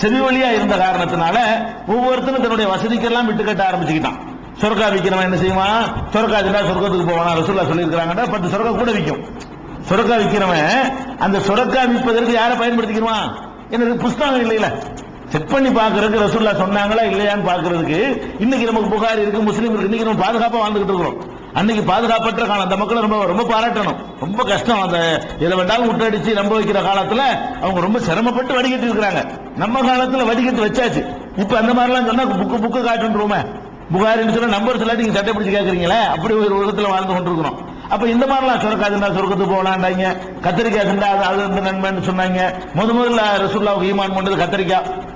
செவி வழியா இருந்த காரணத்தினால ஒவ்வொருத்தரும் தன்னுடைய வசதிக்கெல்லாம் விட்டு கட்ட ஆரம்பிச்சுக்கிட்டான். சொர்க்கா விற்கிறவன் என்ன செய்வான்? சொர்க்கா திண்டா சொர்க்கத்துக்கு போவானா? ரசூல்லா சொல்லியிருக்கிறாங்கன்னா பத்து சொர்க்கா கூட விற்கும் சுரக்கா விற்கிறவன் அந்த சுரக்கா விற்பதற்கு யாரை பயன்படுத்திக்கிறான் எனக்கு புஸ்தகம் இல்லையில? செக் பண்ணி பாக்குறதுக்கு ரசூல்லா சொன்னாங்களா இல்லையான்னு பாக்குறதுக்கு இன்னைக்கு நமக்கு புகார் இருக்கு முஸ்லீம் இருக்கு இன்னைக்கு நம்ம பாதுகாப்பா வாழ்ந்துகிட்டு இருக்கிறோம். அன்னைக்கு பாதுகாப்பற்ற காலம் அந்த மக்களை ரொம்ப ரொம்ப பாராட்டணும். ரொம்ப கஷ்டம். அந்த இதை வேண்டாலும் முட்டடிச்சு நம்ப வைக்கிற காலத்துல அவங்க ரொம்ப சிரமப்பட்டு வடிகட்டி இருக்கிறாங்க. நம்ம காலத்துல வடிகட்டி வச்சாச்சு. இப்ப அந்த மாதிரிலாம் சொன்னா புக்கு புக்கு காட்டுன்றோமே. புகாரின்னு சொன்னா நம்பர் சொல்லாட்டி நீங்க சட்டை பிடிச்சு கேக்குறீங்களே? அப்படி ஒரு உலகத்துல வாழ்ந்து கொண்டிருக்கிறோம். அப்ப இந்த மாதிரிலாம் சொர்க்காதுன்னா சொர்க்கத்துக்கு போகலாண்டாங்க கத்திரிக்காய் திண்டா அது அது நன்மைன்னு சொன்னாங்க. முத முதல்ல ரசூல்லாவுக்கு ஈமான் கொண்டது கத்திரிக்காய்.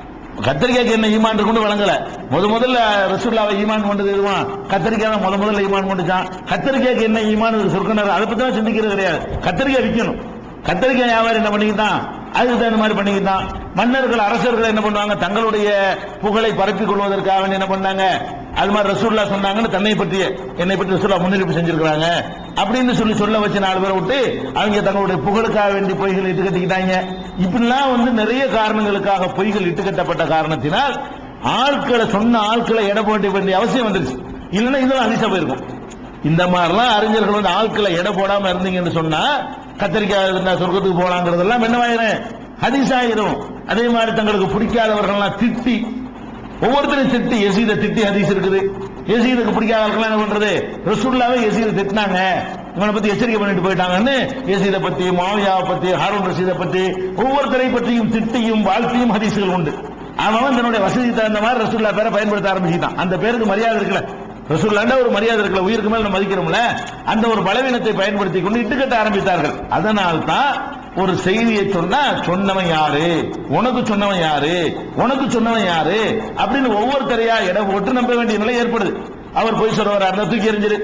கத்திரிக்காய்க்கு என்ன ஈமான் கொண்டு வழங்கல முத முதல்ல ரசூல்லாவை ஈமான் கொண்டது எதுவா கத்திரிக்காய் தான் முத முதல்ல ஈமான் கொண்டுச்சான். கத்திரிக்காய்க்கு என்ன ஈமான் சொர்க்கனர்? அதை பத்தி தான் சிந்திக்கிறது கிடையாது. கத்திரிக்காய் விற்கணும் கத்திரிக்காய் வியாபாரம் என்ன பண்ணிக்கிட்டான்? அதுக்கு தகுந்த மாதிரி பண்ணிக்கிட்டான். மன்னர்கள் அரசர்கள் என்ன பண்ணுவாங்க? தங்களுடைய புகழை பரப்பிக் கொள்வதற்காக என்ன பண்ணாங்க? அது மாதிரி ரசூல்லா சொன்னாங்கன்னு தன்னை பற்றிய என்னை பற்றி ரசூல்லா முன்னெடுப்பு செஞ்சிருக்கிறாங்க. அப்படின்னு சொல்லி சொல்ல வச்சு நாலு பேரை விட்டு அவங்க தங்களுடைய புகழுக்காக வேண்டி பொய்கள் இட்டு கட்டிக்கிட்டாங்க. இப்படிலாம் வந்து நிறைய காரணங்களுக்காக பொய்கள் இட்டு கட்டப்பட்ட காரணத்தினால் ஆட்களை சொன்ன ஆட்களை எடை போட வேண்டிய அவசியம் வந்துருச்சு. இல்லைன்னா இதெல்லாம் அதிசயம் போயிருக்கும். இந்த மாதிரிலாம் அறிஞர்கள் வந்து ஆட்களை எடை போடாம இருந்தீங்கன்னு சொன்னா கத்திரிக்காய் இருந்தா சொர்க்கத்துக்கு போலாங்கிறதெல்லாம் என்னவாயிரும் ஹதீஸாயிரும் அதே மாதிரி தங்களுக்கு பிடிக்காதவர்கள்லாம் திட்டி ஒவ்வொருத்தரும் திட்டி எசீத திட்டி ஹதீஸ் இருக்குது. எசீதுக்கு பிடிக்காதவர்கள் என்ன பண்றது? ரசூல்லாவே எசீத திட்டினாங்க. இவனை பத்தி எச்சரிக்கை பண்ணிட்டு போயிட்டாங்கன்னு எசீதை பத்தி மாவியாவை பத்தி ஹாரூன் ரஷீதை பத்தி ஒவ்வொருத்தரை பற்றியும் திட்டியும் வாழ்த்தியும் ஹதீசுகள் உண்டு. அவன் தன்னுடைய வசதி தகுந்த மாதிரி ரசூல்லா பேரை பயன்படுத்த ஆரம்பிச்சுட்டான். அந்த பேருக்கு மரியாதை இருக்குல்ல ரசூல்லாண்ட ஒரு மரியாதை இருக்குல்ல உயிருக்கு மேல நம்ம மதிக்கிறோம்ல. அந்த ஒரு பலவீனத்தை பயன்படுத்தி கொண்டு இட்டுக்கட்ட ஆரம்பித்தார்கள். அதனால் தான் ஒரு செய்தியை சொன்னா சொன்னவன் யாரு? உனக்கு சொன்னவன் யாரு? உனக்கு சொன்னவன் யாரு? அப்படின்னு ஒவ்வொருத்தரையா இடம் போட்டு நம்ப வேண்டிய நிலை ஏற்படுது. அவர் போய் சொல்றவரா இருந்தா தூக்கி எறிஞ்சிரு.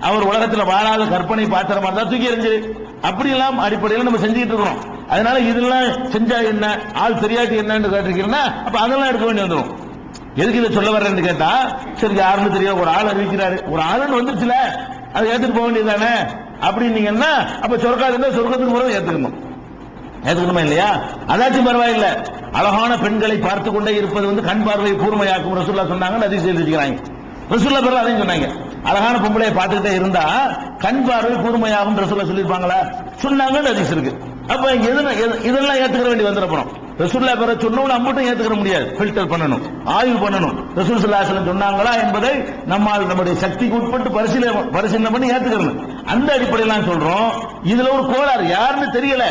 அவர் உலகத்துல வாழாத கற்பனை பாத்திரமா இருந்தா தூக்கி எறிஞ்சிரு. அப்படியெல்லாம் அடிப்படையில் நம்ம செஞ்சுட்டு இருக்கிறோம். அதனால இதெல்லாம் செஞ்சா என்ன? ஆள் தெரியாட்டி என்னன்னு கேட்டிருக்கீங்கன்னா அப்ப அதெல்லாம் எடுக்க வேண்டி வந்துடும் எதுக்கு இதை சொல்ல வர்றேன்னு கேட்டா சரி யாருன்னு தெரியும் ஒரு ஆள் அறிவிக்கிறாரு. ஒரு ஆளுன்னு வந்துச்சுல அதை ஏத்துட்டு போக வேண்டியதானே அப்படின்னீங்கன்னா அப்ப சொர்க்காதுன்னா சொர்க்கத்துக்கு போறது ஏத்துக்கணும். ஏற்றுக்கணுமா இல்லையா? அதாச்சும் பரவாயில்ல. அழகான பெண்களை பார்த்து கொண்டே இருப்பது வந்து கண் பார்வையை கூர்மையாக்கும் ரசூல்லா சொன்னாங்கன்னு அதிகம் செஞ்சுக்கிறாங்க ரசூல்லா பிறகு அதையும் சொன்னாங்க. அழகான பொம்பளையை பார்த்துக்கிட்டே இருந்தா கண் பார்வை கூர்மையாகும் ரசூல்லா சொல்லியிருப்பாங்களா? சொன்னாங்கன்னு அதிகம் இருக்கு. அப்ப இதெல்லாம் ஏத்துக்கிற வேண்டி வந்துடப்போம் ரசூல்லா பேரை சொன்னவன மட்டும் ஏத்துக்கிற முடியாது. ஃபில்டர் பண்ணணும் ஆய்வு பண்ணணும். ரசூல் சல்லாஹலம் சொன்னாங்களா என்பதை நம்மால் நம்முடைய சக்திக்கு உட்பட்டு பரிசீலனை பரிசீலனை பண்ணி ஏத்துக்கிறணும். அந்த அடிப்படையில் நான் சொல்றோம். இதுல ஒரு கோளாறு யாருன்னு தெரியல.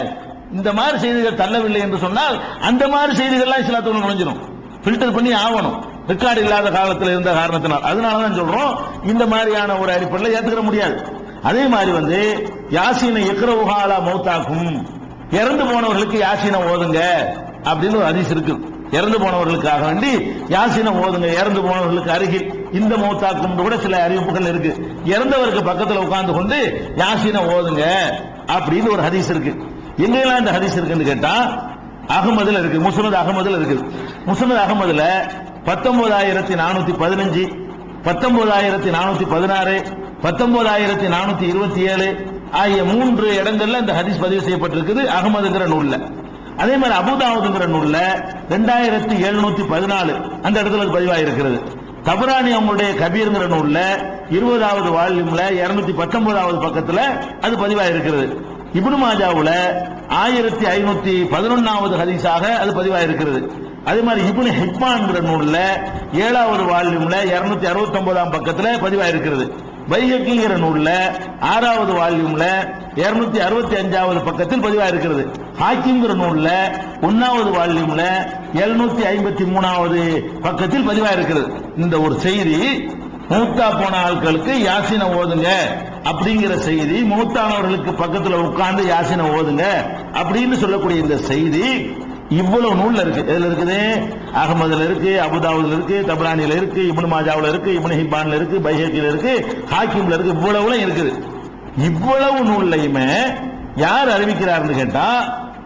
இந்த மாதிரி செய்திகள் தள்ளவில்லை என்று சொன்னால் அந்த மாதிரி செய்திகள்லாம் இஸ்லாத்துக்குள்ள நுழைஞ்சிடும் ஃபில்டர் பண்ணி ஆகணும். ரெக்கார்டு இல்லாத காலத்தில் இருந்த காரணத்தினால். அதனால தான் சொல்றோம் இந்த மாதிரியான ஒரு அடிப்படையில் ஏத்துக்கிற முடியாது. அதே மாதிரி வந்து யாசீனை எக்ரவுகாலா மௌத்தாக்கும். இறந்து போனவர்களுக்கு யாசீனை ஓதுங்க அப்படின்னு ஒரு ஹதீஸ் இருக்கு. இறந்து போனவர்களுக்காக வேண்டி யாசீனை ஓதுங்க. இறந்து போனவர்களுக்கு அருகில் இந்த மௌத்தாக்கும் கூட சில அறிவிப்புகள் இருக்கு. இறந்தவருக்கு பக்கத்தில் உட்கார்ந்து கொண்டு யாசீனை ஓதுங்க அப்படின்னு ஒரு ஹதீஸ் இருக்கு. எங்கெல்லாம் இந்த ஹதீஸ் இருக்குன்னு கேட்டா அகமதுல இருக்கு முஸ்னத் அகமதுல இருக்கு. முஸ்னத் அகமதுல பத்தொன்பதாயிரத்தி நானூத்தி பதினஞ்சு பத்தொன்பதாயிரத்தி நானூத்தி பதினாறு பத்தொன்பதாயிரத்தி நானூத்தி இருபத்தி ஏழு ஆகிய மூன்று இடங்கள்ல இந்த ஹதீஸ் பதிவு செய்யப்பட்டிருக்குது அகமதுங்கிற நூல்ல. அதே மாதிரி அபுதாவுதுங்கிற நூல்ல ரெண்டாயிரத்தி எழுநூத்தி பதினாலு அந்த இடத்துல அது பதிவாயிருக்கிறது. தபராணி அவங்களுடைய கபீருங்கிற நூல்ல இருபதாவது வால்யூம்ல இருநூத்தி பத்தொன்பதாவது பக்கத்துல அது பதிவாயிருக்கிறது. இபுனு மாஜாவுல ஆயிரத்தி ஐநூத்தி பதினொன்னாவது ஹதீஸாக அது பதிவாயிருக்கிறது. அதே மாதிரி இபுனு ஹிப்பான்ங்கிற நூல்ல ஏழாவது வால்யூம்ல இருநூத்தி அறுபத்தி ஒன்பதாம் பக்கத்துல பதிவாயிருக்கிறது. வைகக்கிங்கிற நூல்ல ஆறாவது வால்யூம்ல இருநூத்தி அறுபத்தி அஞ்சாவது பக்கத்தில் பதிவாயிருக்கிறது. ஹாக்கிங்கிற நூல்ல ஒன்னாவது வால்யூம்ல எழுநூத்தி ஐம்பத்தி மூணாவது பக்கத்தில் பதிவாயிருக்கிறது. இந்த ஒரு செய்தி மூத்தா போன ஆட்களுக்கு யாசினை ஓதுங்க அப்படிங்கிற செய்தி மூத்தானவர்களுக்கு பக்கத்துல உட்கார்ந்து யாசினை ஓதுங்க அப்படின்னு சொல்லக்கூடிய இந்த செய்தி இவ்வளவு நூல்ல இருக்கு. எதுல இருக்குது? அகமதுல இருக்கு அபுதாவுல இருக்கு தபரானில இருக்கு இப்னு மாஜாவுல இருக்கு இப்னு ஹிபான்ல இருக்கு பைஹக்கில இருக்கு ஹாக்கிம்ல இருக்கு இவ்வளவுல இருக்குது. இவ்வளவு நூல்லையுமே யார் அறிவிக்கிறார்னு கேட்டா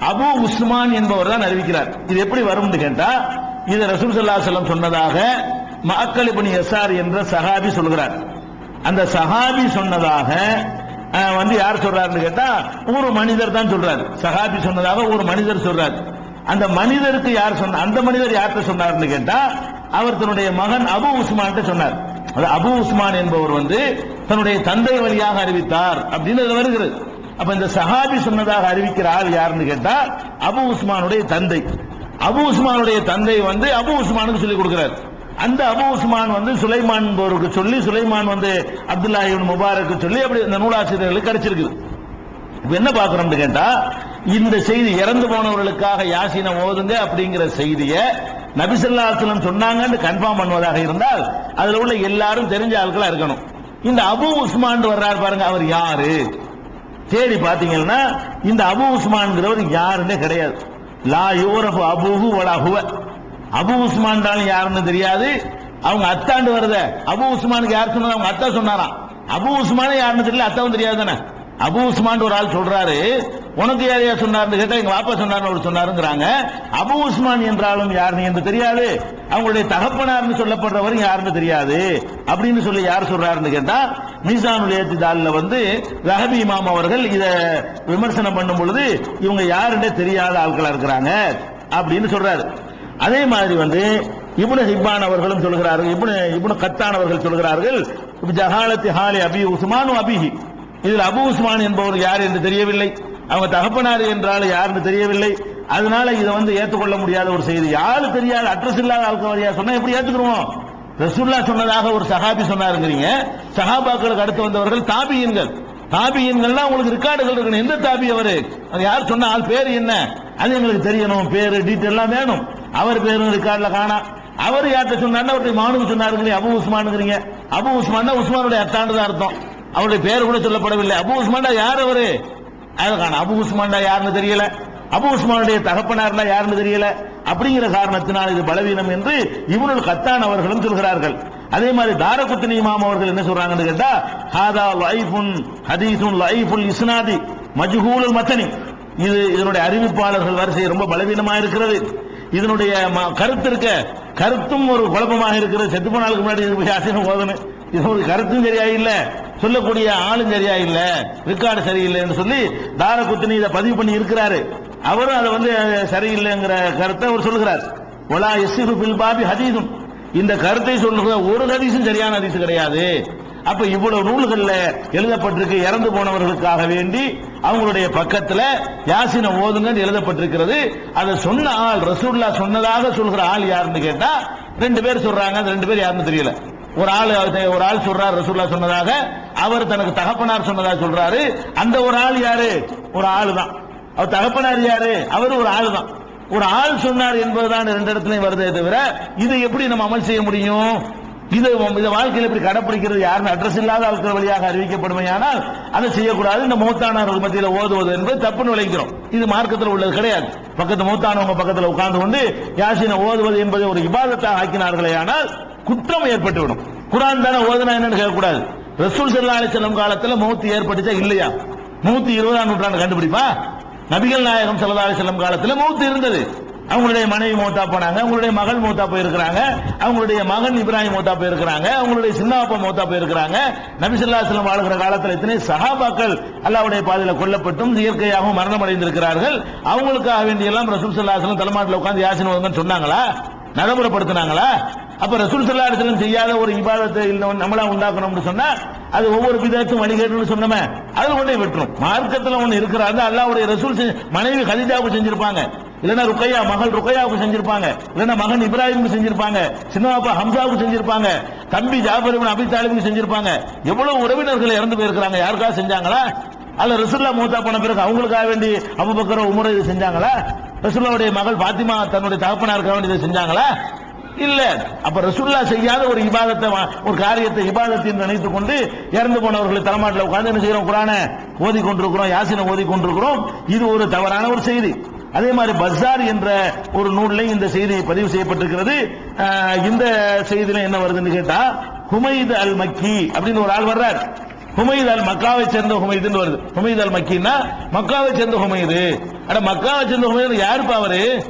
அபு உஸ்மான் என்பவர் தான் அறிவிக்கிறார். இது எப்படி வரும்னு கேட்டா இது ரசூல் சல்லா சொன்னதாக மக்கள் இப்படி எஸ்ஆர் என்ற சஹாபி சொல்கிறார். அந்த சஹாபி சொன்னதாக வந்து யார் சொல்றாருன்னு கேட்டா ஒரு மனிதர் தான் சொல்றாரு. சஹாபி சொன்னதாக ஒரு மனிதர் சொல்றாரு. அந்த மனிதருக்கு யார் சொன்ன அந்த மனிதர் யார்கிட்ட சொன்னார்னு கேட்டா அவர் தன்னுடைய மகன் அபு உஸ்மான் சொன்னார். அது அபு உஸ்மான் என்பவர் வந்து தன்னுடைய தந்தை வழியாக அறிவித்தார் அப்படின்னு வருகிறது. அப்ப இந்த சஹாபி சொன்னதாக அறிவிக்கிற ஆள் யாருன்னு கேட்டா அபு உஸ்மானுடைய தந்தை. அபு உஸ்மானுடைய தந்தை வந்து அபு உஸ்மானுக்கு சொல்லி கொடுக்கிறார். அந்த அபு உஸ்மான் வந்து சுலைமான் என்பவருக்கு சொல்லி சுலைமான் வந்து அப்துல்லா இப்னு முபாரக்கு சொல்லி அப்படி இந்த நூலாசிரியர்களுக்கு கிடைச்சிருக்குது என்ன பார்க்கறோம்னு கேட்டா இந்த செய்தி இறந்து போனவர்களுக்காக யாசின ஓதுங்க அப்படிங்கிற செய்தியை நபிசல்லாசலம் சொன்னாங்கன்னு கன்ஃபார்ம் பண்ணுவதாக இருந்தால் அதுல உள்ள எல்லாரும் தெரிஞ்ச ஆட்களா இருக்கணும். இந்த அபு உஸ்மான் வர்றாரு பாருங்க அவர் யாரு? தேடி பாத்தீங்கன்னா இந்த அபு உஸ்மான்கிறவர் யாருன்னே கிடையாது. லா யூரஃபு அபுஹு வலா ஹுவ. அபு உஸ்மான் யாருன்னு தெரியாது. அவங்க அத்தாண்டு வருத. அபு உஸ்மானுக்கு யார் சொன்னது? அவங்க அத்தா சொன்னாராம். அபு உஸ்மானே யாருன்னு தெரியல அத்தாவும் தெரியாது தானே? அபு உஸ்மான் ஒரு ஆள் சொல்றாரு உனக்கு யார் யார் சொன்னார்னு கேட்டா எங்க வாப்பா சொன்னார்னு அவர் சொன்னாருங்கிறாங்க. அபு உஸ்மான் என்றாலும் யாருன்னு என்று தெரியாது? அவங்களுடைய தகப்பனார்னு சொல்லப்படுறவரும் யாருன்னு தெரியாது? அப்படின்னு சொல்லி யார் சொல்றாருன்னு கேட்டா மீசானுல் ஏத்திதால்ல வந்து ரஹபி இமாம் அவர்கள் இதை விமர்சனம் பண்ணும் பொழுது இவங்க யாருன்னே தெரியாத ஆட்களா இருக்கிறாங்க. அப்படின்னு சொல்றாரு. அதே மாதிரி வந்து இப்னு ஹிப்பான் அவர்களும் சொல்கிறார்கள் இப்னு இப்னு கத்தான் அவர்கள் சொல்கிறார்கள் ஜஹாலத்தி ஹாலி அபி உஸ்மான் அபிஹி. இதில் அபு உஸ்மான் என்பவர் யார் என்று தெரியவில்லை. அவங்க தகப்பனார் என்றால் யாருன்னு தெரியவில்லை. அதனால இதை வந்து ஏற்றுக்கொள்ள முடியாத ஒரு செய்தி. யாரு தெரியாத அட்ரஸ் இல்லாத ஆட்கள் சொன்னா எப்படி ஏத்துக்கிறோம் ரசூல்லா சொன்னதாக ஒரு சஹாபி சொன்னாருங்கிறீங்க. சஹாபாக்களுக்கு அடுத்து வந்தவர்கள் தாபியன்கள். தாபியன்கள்னா உங்களுக்கு ரெக்கார்டுகள் இருக்கணும். எந்த தாபி அவரு? யார் சொன்ன ஆள்? பேர் என்ன? அது எங்களுக்கு தெரியணும். பேரு டீட்டெயில் எல்லாம் வேணும். அவர் பேரும் ரெக்கார்ட்ல காணா. அவர் யார்கிட்ட சொன்னார்னா அவருடைய மானுக்கு சொன்னாருங்க அபு உஸ்மானுங்கிறீங்க. அபு உஸ்மான்னா உஸ்மானுடைய அத்தாண்டு தான் அர்த்தம். அவருடைய பேர் கூட சொல்லப்படவில்லை. அபு உஸ்மான்டா யார் அவரு? அதை காணும் அபு உஸ்மான்டா யாருன்னு தெரியல. அபு உஸ்மானுடைய தகப்பனார்னா யாருன்னு தெரியல. அப்படிங்கிற காரணத்தினால் இது பலவீனம் என்று இவனுள் கத்தான் அவர்களும் சொல்கிறார்கள். அதே மாதிரி தாரகுத்தினி இமாம் அவர்கள் என்ன சொல்றாங்கன்னு கேட்டா ஹாதா லைஃபுன் ஹதீசுன் லைஃபுல் இஸ்னாதி மஜ்ஹூலுல் மத்தனி. இது இதனுடைய அறிவிப்பாளர்கள் வரிசை ரொம்ப பலவீனமா இருக்கிறது. இதனுடைய ம- கருத்து இருக்க கருத்தும் ஒரு குழப்பமாக இருக்கிறது. செத்து போனாளுக்கு முன்னாடி இதுக்கு போய் இது ஒரு கருத்தும் சரியா இல்ல சொல்லக்கூடிய ஆளும் சரியா இல்ல ரெக்கார்டு சரியில்லைன்னு சொல்லி தாரகுத்தினி இதை பதிவு பண்ணி இருக்கிறாரு. அவரும் அதை வந்து சரியில்லைங்கிற கருத்தை அவர் சொல்லுகிறார். ஒலா எஸ்ஸிரு பில் பாபி ஹதீதும். இந்த கருத்தை சொல்லுகிற ஒரு ஹதீஸும் சரியான ஹதீஸ் கிடையாது. அப்ப இவ்வளவு நூல்கள்ல எழுதப்பட்டிருக்கு இறந்து போனவர்களுக்காக வேண்டி அவங்களுடைய பக்கத்துல யாசின ஓதுங்கன்னு எழுதப்பட்டிருக்கிறது. அதை சொன்ன ஆள் ரசூல்லா சொன்னதாக சொல்கிற ஆள் யாருன்னு கேட்டா ரெண்டு பேர் சொல்றாங்க அந்த ரெண்டு பேர் யாருன்னு தெரியல. ஒரு ஆள் ஒரு ஆள் சொல்றார் ரசூல்லா சொன்னதாக அவர் தனக்கு தகப்பனார் சொன்னதாக சொல்றாரு. அந்த ஒரு ஆள் யாரு? ஒரு ஆளு தான். அவர் தகப்பனார் யாரு? அவர் ஒரு ஆள் தான். ஒரு ஆள் சொன்னார் என்பதுதான் ரெண்டு இடத்துலயும் வருதே தவிர இதை எப்படி நம்ம அமல் செய்ய முடியும்? இது இந்த வாழ்க்கையில் இப்படி கடைப்பிடிக்கிறது யாருன்னு அட்ரஸ் இல்லாத ஆட்கள் வழியாக அறிவிக்கப்படுமையானால் அதை செய்யக்கூடாது. இந்த மூத்தானவர்கள் மத்தியில் ஓதுவது என்பது தப்புன்னு விளைக்கிறோம். இது மார்க்கத்தில் உள்ளது கிடையாது. பக்கத்து மூத்தானவங்க பக்கத்தில் உட்கார்ந்து கொண்டு யாசினை ஓதுவது என்பதை ஒரு விவாதத்தாக ஆக்கினார்களே ஆனால் குற்றம் ஏற்பட்டுவிடும். குரான் தானே ஓதுனா என்னன்னு கேட்கக்கூடாது. ரசூல் செல்லா அலிசல்லம் காலத்தில் மௌத்து ஏற்பட்டுச்சா இல்லையா? நூத்தி இருபதாம் நூற்றாண்டு கண்டுபிடிப்பா? நபிகள் நாயகம் சல்லா அலிசல்லம் காலத்தில் மௌத்து இருந்தது. அவங்களுடைய மனைவி மூத்தா போனாங்க அவங்களுடைய மகள் மூத்தா போயிருக்கிறாங்க அவங்களுடைய மகன் இப்ராஹிம் மூத்தா போயிருக்கிறாங்க அவங்களுடைய சின்னாப்பா மூத்தா போயிருக்கிறாங்க. நபிசல்லாஸ்லம் வாழ்கிற காலத்தில் எத்தனை சஹாபாக்கள் அல்லாவுடைய பாதையில் கொல்லப்பட்டும் இயற்கையாகவும் மரணம் அடைந்திருக்கிறார்கள் அவங்களுக்காக வேண்டியெல்லாம் ரசூல் சல்லாஸ்லம் தலைமாட்டில் உட்காந்து யாசின் வந்து சொன்னாங்களா? நடைமுறைப்படுத்தினாங்களா? அப்ப ரசூல் சல்லா அலிஸ்லம் செய்யாத ஒரு இபாதத்தை நம்மளா உண்டாக்கணும்னு சொன்னா அது ஒவ்வொரு விதத்தும் வழிகேட்டுன்னு சொன்னோமே அது கொண்டே விட்டுரும். மார்க்கத்தில் ஒன்று இருக்கிறாரு அல்லாவுடைய ரசூல் மனைவி கதிஜாவுக்கு செஞ்சிருப்பாங்க. இல்லைன்னா ருக்கையா மகள் ருக்கையாவுக்கு செஞ்சிருப்பாங்க. இல்லைன்னா மகன் இப்ராஹிமுக்கு செஞ்சிருப்பாங்க. சின்னப்பா ஹம்சாவுக்கு செஞ்சிருப்பாங்க. தம்பி ஜாபர் இப்னு அபி தாலிபுக்கு செஞ்சிருப்பாங்க. எவ்வளவு உறவினர்கள் இறந்து போயிருக்கிறாங்க. யாருக்காக செஞ்சாங்களா? அல்ல ரசூல்லா மூத்தா போன பிறகு அவங்களுக்காக வேண்டி அபுபக்கர உமர் இது செஞ்சாங்களா? ரசுல்லாவுடைய மகள் பாத்திமா தன்னுடைய தகப்பனாருக்காக வேண்டி இதை செஞ்சாங்களா? இல்ல. அப்ப ரசுல்லா செய்யாத ஒரு இபாதத்தை ஒரு காரியத்தை இபாதத்தை என்று நினைத்துக் கொண்டு இறந்து போனவர்களை தலைமாட்டில் உட்கார்ந்து என்ன செய்யறோம்? குரானை ஓதி கொண்டிருக்கிறோம் யாசினை ஓதி கொண்டிருக்கிறோம் இது ஒரு தவறான ஒரு செய்தி. அதே மாதிரி பஸார் என்ற ஒரு நூலில் இந்த செய்தி பதிவு செய்யப்பட்டிருக்கிறது. இந்த செய்தியில என்ன வருதுன்னு கேட்டா ஹுமைத் அல் மக்கி அப்படின்னு ஒரு ஆள் வர்றார். ஹுமைத் அல் மக்காவை சேர்ந்த ஹுமைதுன்னு வருது. ஹுமைத் அல் மக்கின்னா மக்காவை சேர்ந்த ஹுமைது. அட மக்காவை சேர்ந்த ஹுமைது யாருப்பா அவரு?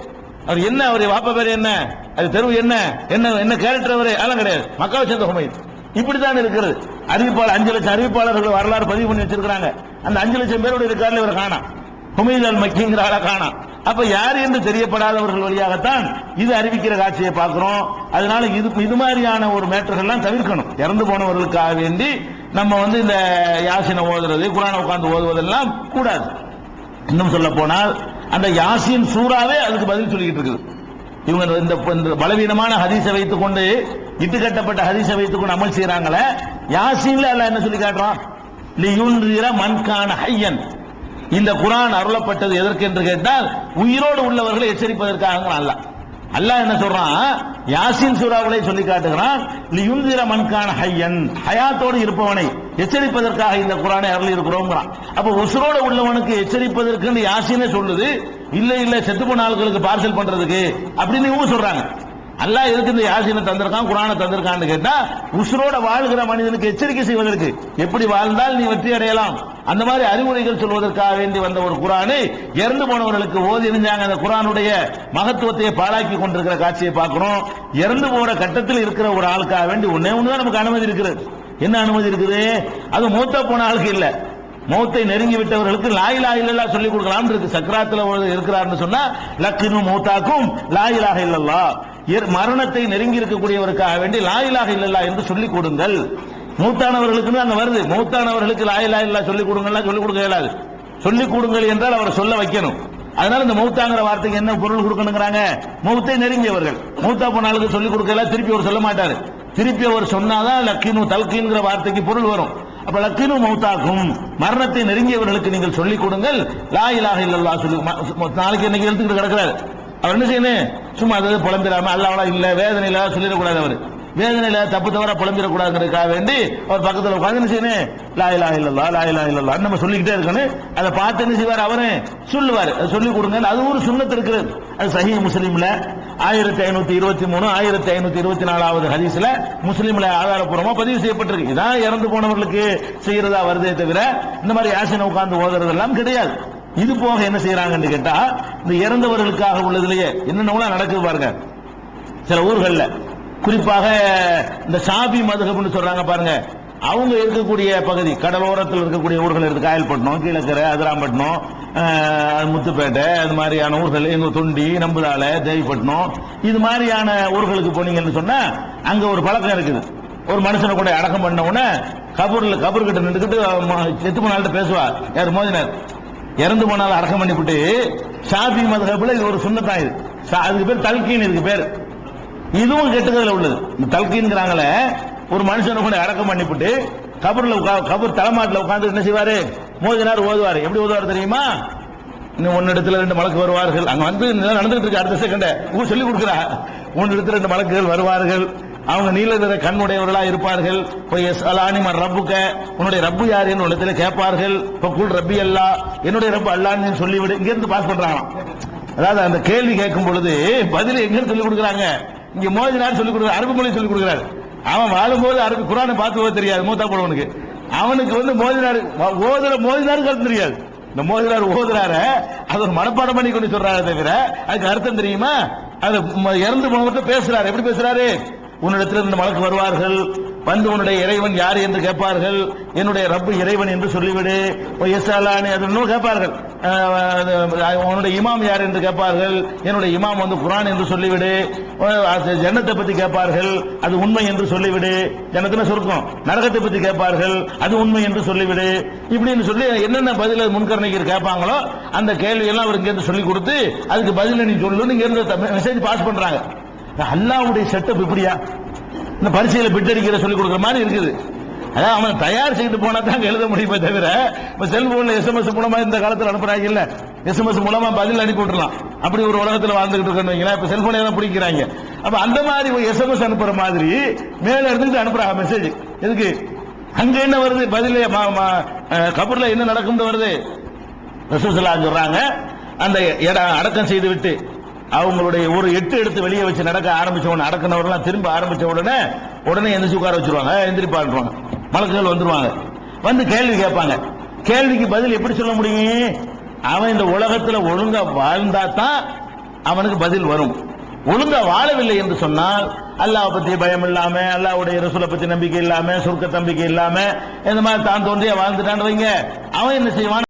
அவர் என்ன அவர் வாப்பா பேர் என்ன? அது தெருவு என்ன? என்ன என்ன கேரக்டர் அவரு? அதெல்லாம் கிடையாது. மக்காவை சேர்ந்த ஹுமைத். இப்படித்தான் இருக்கிறது. அறிவிப்பாளர் அஞ்சு லட்சம் அறிவிப்பாளர்கள் வரலாறு பதிவு பண்ணி வச்சிருக்காங்க அந்த அஞ்சு லட்சம் பேருடைய இருக்காருல இவர் காணாம். ஹுமைது மக்கிங்கிற ஆளை காணாம் அப்ப யார் என்று தெரியப்படாதவர்கள் வழியாகத்தான் இது அறிவிக்கிற காட்சியை பார்க்கிறோம். அதனால இது இது மாதிரியான ஒரு மேட்டர்கள்லாம் தவிர்க்கணும். இறந்து போனவர்களுக்காக வேண்டி நம்ம வந்து இந்த யாசினை ஓதுறது குரானை உட்கார்ந்து ஓதுவதெல்லாம் கூடாது. இன்னும் சொல்ல போனால் அந்த யாசின் சூறாவே அதுக்கு பதில் சொல்லிக்கிட்டு இருக்குது. இவங்க இந்த பலவீனமான ஹதீசை வைத்துக் கொண்டு இட்டு கட்டப்பட்ட ஹதீசை வைத்துக் கொண்டு அமல் செய்யறாங்களே யாசின்ல அல்லாஹ் என்ன சொல்லி காட்டுறான்? லியுன்திர மன்கான ஹையன். இந்த குரான் அருளப்பட்டது எதற்கு என்று கேட்டால் உயிரோடு உள்ளவர்களை எச்சரிப்பதற்காக அல்ல. அல்லாஹ் என்ன சொல்றான்? யாசின் சூறாவுலே சொல்லி காட்டுகிறான். லியுன்திர மன்கான ஹையன். ஹயாத்தோடு இருப்பவனை எச்சரிப்பதற்காக இந்த குரானை அருள் இருக்கிறோங்கிறான் அப்ப உசுரோட உள்ளவனுக்கு எச்சரிப்பதற்கு யாசினே சொல்லுது. இல்ல இல்ல செத்து போன பார்சல் பண்றதுக்கு அப்படின்னு இவங்க சொல்றாங்க. அல்லாஹ் எதுக்கு இந்த யாசினை தந்திருக்கான் குரானை தந்திருக்கான்னு கேட்டா உசுரோட வாழ்கிற மனிதனுக்கு எச்சரிக்கை செய்வதற்கு. எப்படி வாழ்ந்தால் நீ வெற்றி அடையலாம்? அந்த மாதிரி அறிவுரைகள் சொல்வதற்காக வேண்டி வந்த ஒரு குரானை இறந்து போனவர்களுக்கு ஓதி இருந்தாங்க அந்த குரானுடைய மகத்துவத்தை பாழாக்கி கொண்டிருக்கிற காட்சியை பார்க்கிறோம். இறந்து போற கட்டத்தில் இருக்கிற ஒரு ஆளுக்காக வேண்டி ஒன்னே ஒண்ணுதான் நமக்கு அனுமதி இருக்கிறது என்ன அனுமதி இருக்குது? அது மூத்த போன ஆளுக்கு இல்ல. மௌத்தை நெருங்கி விட்டவர்களுக்கு லாயிலா இல்லல்லா சொல்லி கொடுக்கலாம் இருக்கு. சக்கராத்துல ஒரு இருக்கிறார்னு சொன்னா லக்கினும் மௌத்தாக்கும் லாயிலாக இல்லல்லா மரணத்தை நெருங்கி இருக்கக்கூடியவருக்காக வேண்டி லாயிலாக இல்லல்லா என்று சொல்லிக் கொடுங்கள். மூத்தானவர்களுக்கு அங்க வருது. மூத்தானவர்களுக்கு லாயிலா இல்லா சொல்லிக் கொடுங்கலாம் சொல்லிக் கொடுக்க இயலாது. சொல்லிக் கொடுங்கள் என்றால் அவரை சொல்ல வைக்கணும். அதனால இந்த மௌத்தாங்கிற வார்த்தைக்கு என்ன பொருள் கொடுக்கணுங்கிறாங்க? மௌத்தை நெருங்கியவர்கள். மௌத்தா போனாளுக்கு சொல்லிக் கொடுக்கல திருப்பி அவர் சொல்ல மாட்டாரு. திருப்பி அவர் சொன்னாதான் லக்கினு தல்கின்கிற வார்த்தைக்கு பொருள் வரும். அப்ப லக்கினு மௌத்தாக்கும் மரணத்தை நெருங்கியவர்களுக்கு நீங்கள் சொல்லிக் கொடுங்கள். லா இல்லல்லா சொல்லி நாளைக்கு இன்னைக்கு எழுத்துக்கிட்டு கிடக்கிறாரு. அவர் என்ன செய்யணும்? சும்மா அதாவது புலம்பிடாம அல்லாவளா இல்ல வேதனையில சொல்லிடக்கூடாது அவர். வேதனையில தப்பு தவறா புலம்பிடக்கூடாதுங்கிறதுக்காக வேண்டி அவர் பக்கத்துல உட்காந்து என்ன செய்யணும்? லா இலாஹ இல்லல்லாஹ் லா நம்ம சொல்லிக்கிட்டே இருக்கணும். அதை பார்த்து என்ன செய்வார்? அவரு சொல்லுவார். அதை சொல்லிக் கொடுங்க அது ஒரு சுண்ணத்து இருக்கிறது அது சஹி முஸ்லீம்ல ஆயிரத்தி ஐநூத்தி இருபத்தி மூணு ஆயிரத்தி ஐநூத்தி இருபத்தி நாலாவது ஹதீஸ்ல முஸ்லீம்ல ஆதாரப்பூர்வமா பதிவு செய்யப்பட்டிருக்கு. இதான் இறந்து போனவர்களுக்கு செய்யறதா வருதே தவிர இந்த மாதிரி யாசினை உட்கார்ந்து ஓதுறதெல்லாம் கிடையாது. இது போக என்ன செய்யறாங்கன்னு கேட்டா இந்த இறந்தவர்களுக்காக உள்ளதுலயே என்னென்ன நடக்குது பாருங்க. சில ஊர்களில். குறிப்பாக இந்த சாபி மதுகப்னு சொல்றாங்க பாருங்க. அவங்க இருக்கக்கூடிய பகுதி கடலோரத்தில் இருக்கக்கூடிய ஊர்கள் இருக்கு. காயல்பட்டினம் கீழக்கரை அதிராம்பட்டினம் முத்துப்பேட்டை அது மாதிரியான ஊர்கள். எங்க தொண்டி நம்புதால தேவிப்பட்டினம். இது மாதிரியான ஊர்களுக்கு போனீங்கன்னு சொன்னா அங்க ஒரு பழக்கம் இருக்குது. ஒரு மனுஷனை கூட அடக்கம் பண்ண உடனே கபூர்ல கபூர் கிட்ட நின்றுக்கிட்டு செத்து போனால்கிட்ட பேசுவார் யார் மோதினார்? இறந்து போனால் அடக்கம் பண்ணிவிட்டு ஷாபி மதுகப்புல இது ஒரு சுண்ணத்தான் இது. சா- அதுக்கு பேர் தல்கீன் இதுக்கு பேர். இதுவும் கெட்டுக்கிறதுல உள்ளது. இந்த தல்கீன்ங்கிறாங்களே ஒரு மனுஷனை கூட அடக்கம் பண்ணிவிட்டு கபர்ல உட்கா- கபர் தலைமாட்டில் உட்காந்து என்ன செய்வாரு? மோதினார் ஓதுவார். எப்படி ஓதுவார் தெரியுமா? இன்னும் ஒன்னு இடத்துல ரெண்டு மலக்கு வருவார்கள். அங்க வந்து இதெல்லாம் நடந்துட்டு இருக்கு. அடுத்த செகண்ட் ஊர் சொல்லி கொடுக்குறா. ஒன்னு இடத்துல ரெண்டு மலக்குகள் வருவார்கள். அவங்க நீல நிற கண்ணுடையவர்களா இருப்பார்கள். அலானிமன் எஸ் ரப்புக்க உன்னுடைய ரப்பு யார் என்று இடத்துல கேட்பார்கள். இப்போ கூட ரப்பி அல்லா என்னுடைய ரப்பு அல்லான்னு சொல்லிவிடு இங்க இருந்து பாஸ் பண்றாங்களாம். அதாவது அந்த கேள்வி கேட்கும் பொழுது பதில் எங்க சொல்லிக் கொடுக்குறாங்க. இங்க மோதினார் சொல்லி கொடுக்குறாரு அரபு மொழி சொல்லி கொடுக்குறாரு. அவன் வாழும்போது அரபு குரானை பார்த்து போக தெரியாது மூத்தா போடுவனுக்கு அவனுக்கு. வந்து மோதினார் ஓதுற மோதினாருக்கு கருத்து தெரியாது. இந்த மோதினார் ஓதுறாரு அது ஒரு மனப்பாடம் பண்ணி கொண்டு சொல்றாரு தவிர அதுக்கு அர்த்தம் தெரியுமா? அது இறந்து போனவர்கிட்ட பேசுறாரு. எப்படி பேசுறாரு? உன்னிடத்தில் இந்த மலக்கு வருவார்கள். வந்து உன்னுடைய இறைவன் யார் என்று கேட்பார்கள். என்னுடைய ரப்பு இறைவன் என்று சொல்லிவிடு. எஸ்ஆலானி அது இன்னும் கேட்பார்கள். உன்னுடைய இமாம் யார் என்று கேட்பார்கள். என்னுடைய இமாம் வந்து குரான் என்று சொல்லிவிடு. அது ஜன்னத்தை பத்தி கேட்பார்கள். அது உண்மை என்று சொல்லிவிடு. ஜன்னத்தில் சுருக்கம். நரகத்தை பத்தி கேட்பார்கள். அது உண்மை என்று சொல்லிவிடு. இப்படின்னு சொல்லி என்னென்ன பதில முன்கரணைக்கு கேட்பாங்களோ அந்த கேள்வி எல்லாம் அவர் இங்க சொல்லி கொடுத்து அதுக்கு பதில நீ சொல்லு. இங்கேருந்து மெசேஜ் பாஸ் பண்றாங்க. அல்லாவுடைய செட்டப் இப்படியா? இந்த பரிசையில பிட் அடிக்கிற சொல்லி கொடுக்குற மாதிரி இருக்குது. அதான் அவன் தயார் செய்து போனா தான் எழுத முடியுமே தவிர இப்ப செல்போன்ல எஸ்எம்எஸ் மூலமா இந்த காலத்தில் அனுப்புறாங்க இல்ல எஸ்எம்எஸ் மூலமா பதில் அனுப்பி விட்டுலாம் அப்படி ஒரு உலகத்தில் வாழ்ந்துகிட்டு இருக்கணும் இப்ப செல்போனை தான் பிடிக்கிறாங்க. அப்ப அந்த மாதிரி எஸ்எம்எஸ் அனுப்புற மாதிரி மேல இருந்துட்டு அனுப்புறாங்க மெசேஜ் எதுக்கு? அங்க என்ன வருது? பதில் கபூர்ல என்ன நடக்கும் வருது? ரசூசலா சொல்றாங்க. அந்த இடம் அடக்கம் செய்து விட்டு அவங்களுடைய ஒரு எட்டு எடுத்து வெளியே வச்சு நடக்க ஆரம்பிச்ச உடனே அடக்கினவரெல்லாம் திரும்ப ஆரம்பிச்ச உடனே உடனே எந்திரிச்சு உட்கார வச்சிருவாங்க. எந்திரிப்பான்றாங்க மலக்குகள் வந்துருவாங்க. வந்து கேள்வி கேட்பாங்க. கேள்விக்கு பதில் எப்படி சொல்ல முடியும்? அவன் இந்த உலகத்துல ஒழுங்கா வாழ்ந்தா தான் அவனுக்கு பதில் வரும். ஒழுங்கா வாழவில்லை என்று சொன்னால் அல்லாவை பத்தி பயம் இல்லாம அல்லாவுடைய ரசூலை பத்தி நம்பிக்கை இல்லாம சுருக்க நம்பிக்கை இல்லாம இந்த மாதிரி தான் தோன்றிய வாழ்ந்துட்டான்னு வைங்க அவன் என்ன செய்வான்?